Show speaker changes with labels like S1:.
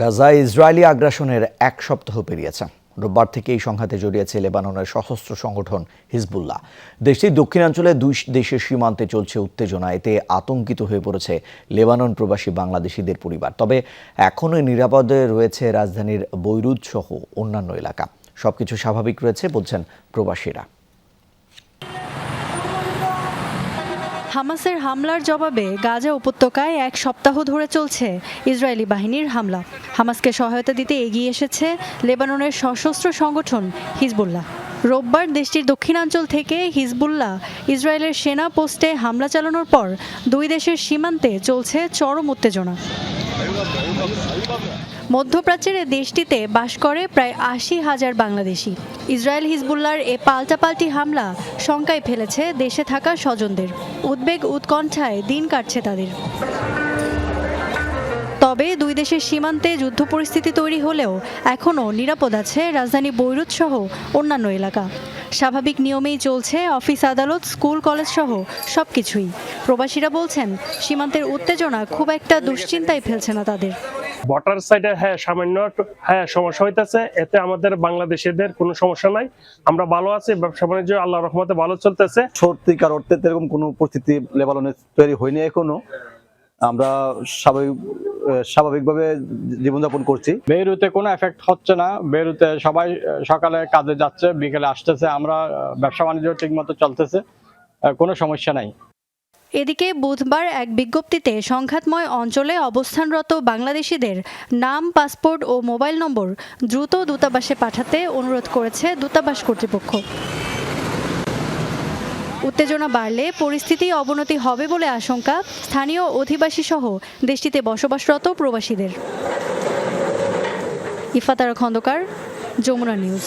S1: গাজায় ইসরায়েলি আগ্রাসনের এক সপ্তাহ পেরিয়েছে। রোববার থেকে এই সংঘাতে জড়িয়েছে লেবাননের সশস্ত্র সংগঠন হিজবুল্লাহ। দেশটির দক্ষিণাঞ্চলে দুই দেশের সীমান্তে চলছে উত্তেজনা। এতে আতঙ্কিত হয়ে পড়েছে লেবানন প্রবাসী বাংলাদেশিদের পরিবার। তবে এখনও নিরাপদে রয়েছে রাজধানীর বৈরুত সহ অন্যান্য এলাকা। সবকিছু স্বাভাবিক রয়েছে, বলছেন প্রবাসীরা।
S2: হামাসের হামলার জবাবে গাজা উপত্যকায় এক সপ্তাহ ধরে চলছে ইসরায়েলি বাহিনীর হামলা। হামাসকে সহায়তা দিতে এগিয়ে এসেছে লেবাননের সশস্ত্র সংগঠন হিজবুল্লাহ। রোববার দেশটির দক্ষিণাঞ্চল থেকে হিজবুল্লাহ ইসরায়েলের সেনা পোস্টে হামলা চালানোর পর দুই দেশের সীমান্তে চলছে চরম উত্তেজনা। মধ্যপ্রাচ্যের দেশটিতে বাস করে প্রায় আশি হাজার বাংলাদেশি। ইসরায়েল হিজবুল্লার এ পাল্টাপাল্টি হামলা শঙ্কায় ফেলেছে দেশে থাকা স্বজনদের। উদ্বেগ উৎকণ্ঠায় দিন কাটছে তাদের। তবে দুই দেশের সীমান্তে যুদ্ধ পরিস্থিতি তৈরি হলেও এখনও নিরাপদ আছে রাজধানী বৈরুত সহ অন্যান্য এলাকা। স্বাভাবিক নিয়মেই চলছে অফিস আদালত, স্কুল, কলেজ সহ সব কিছুই প্রবাসীরা বলছেন, সীমান্তের উত্তেজনা খুব একটা দুশ্চিন্তায় ফেলছে না তাদের।
S3: বর্ডার সাইডে হ্যাঁ সামান্য হ্যাঁ সমস্যা হইতেছে। এতে আমাদের বাংলাদেশিদের কোনো সমস্যা নাই। আমরা ভালো আছি ব্যবসা বাণিজ্য আল্লাহ রহমতে ভালো চলতেছে।
S4: সত্যিকার অর্থে এরকম কোনো পরিস্থিতি লেবাননে তৈরি হয়নি এখনও। আমরা স্বাভাবিক স্বাভাবিকভাবে জীবনযাপন করছি।
S5: বেরুতে কোনো এফেক্ট হচ্ছে না। বেরুতে সবাই সকালে কাজে যাচ্ছে বিকেলে আসতেছে। আমরা ব্যবসা বাণিজ্য ঠিকমতো চলতেছে। কোনো সমস্যা নাই।
S2: এদিকে বুধবার এক বিজ্ঞপ্তিতে সংঘাতময় অঞ্চলে অবস্থানরত বাংলাদেশিদের নাম, পাসপোর্ট ও মোবাইল নম্বর দ্রুত দূতাবাসে পাঠাতে অনুরোধ করেছে দূতাবাস কর্তৃপক্ষ। উত্তেজনা বাড়লে পরিস্থিতি অবনতি হবে বলে আশঙ্কা স্থানীয় অধিবাসী সহ দেশটিতে বসবাসরত প্রবাসীদের। ইফাতার খন্দকার, যমুনা নিউজ।